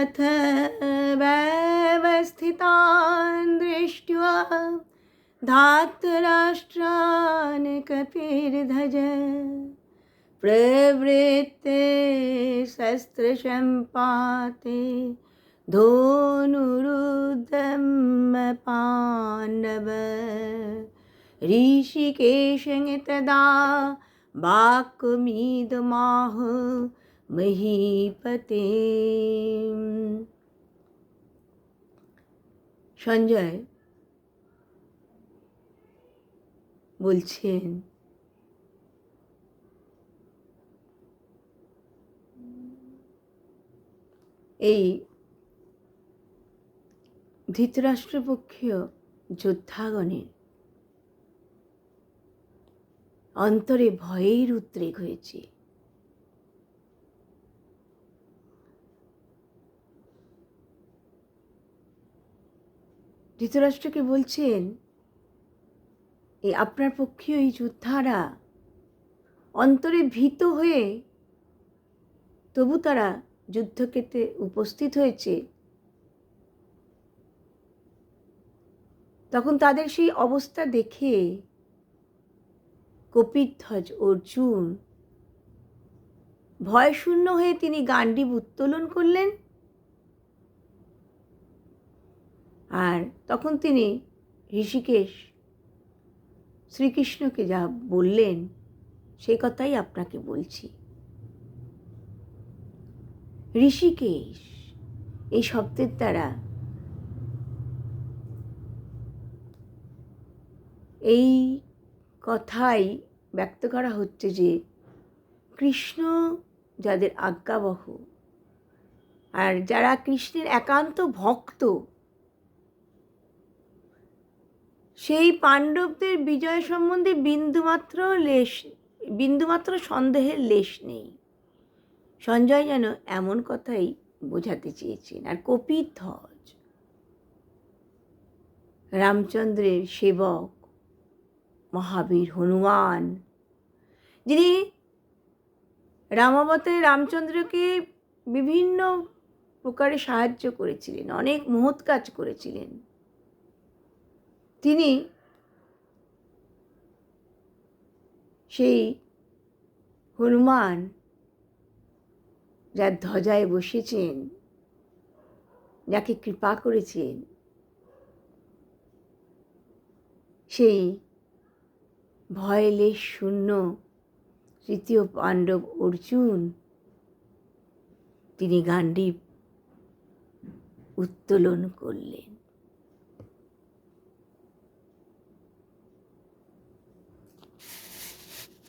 अथ व्यवस्थितान् दृष्ट्वा धातराष्ट्रान् कपिर्धज प्रवृत्ते शस्त्रसम्पाते धोनुरुद्धं पाण्डव ऋषिकेशं तदा वाक्मीदमाह মহীপতে। সঞ্জয় বলছেন এই ধৃতরাষ্ট্রপক্ষীয় যোদ্ধাগণের অন্তরে ভয়ের উদ্রেক হয়েছে। ধৃতরাষ্ট্রকে বলছেন এই আপনার পক্ষীয় এই যোদ্ধারা অন্তরে ভীত হয়ে তবু তারা যুদ্ধক্ষেত্রে উপস্থিত হয়েছে। তখন তাদের সেই অবস্থা দেখে কপিধ্বজ অর্জুন ভয়শূন্য হয়ে তিনি গান্ডীব উত্তোলন করলেন। আর তখন তিনি ঋষিকেশ শ্রীকৃষ্ণকে যা বললেন, সেই কথাই আপনাকে বলছি। ঋষিকেশ, এই শব্দের দ্বারা এই কথাই ব্যক্ত করা হচ্ছে যে, কৃষ্ণ যাদের আজ্ঞাবহ, আর যারা কৃষ্ণের একান্ত ভক্ত সেই পাণ্ডবদের বিজয় সম্বন্ধে বিন্দুমাত্র লেশ, বিন্দুমাত্র সন্দেহের লেশ নেই। সঞ্জয় যেন এমন কথাই বোঝাতে চেয়েছেন। আর কপিধ্বজ রামচন্দ্রের সেবক, মহাবীর হনুমান, যিনি রামাবতারে রামচন্দ্রকে বিভিন্ন প্রকারে সাহায্য করেছিলেন, অনেক মহৎ কাজ করেছিলেন। তিনি সেই হনুমান, যার ধ্বজায় বসেছেন, যাকে কৃপা করেছেন, সেই ভয়লেশ শূন্য তৃতীয় পাণ্ডব অর্জুন, তিনি গান্ডীব উত্তোলন করলেন।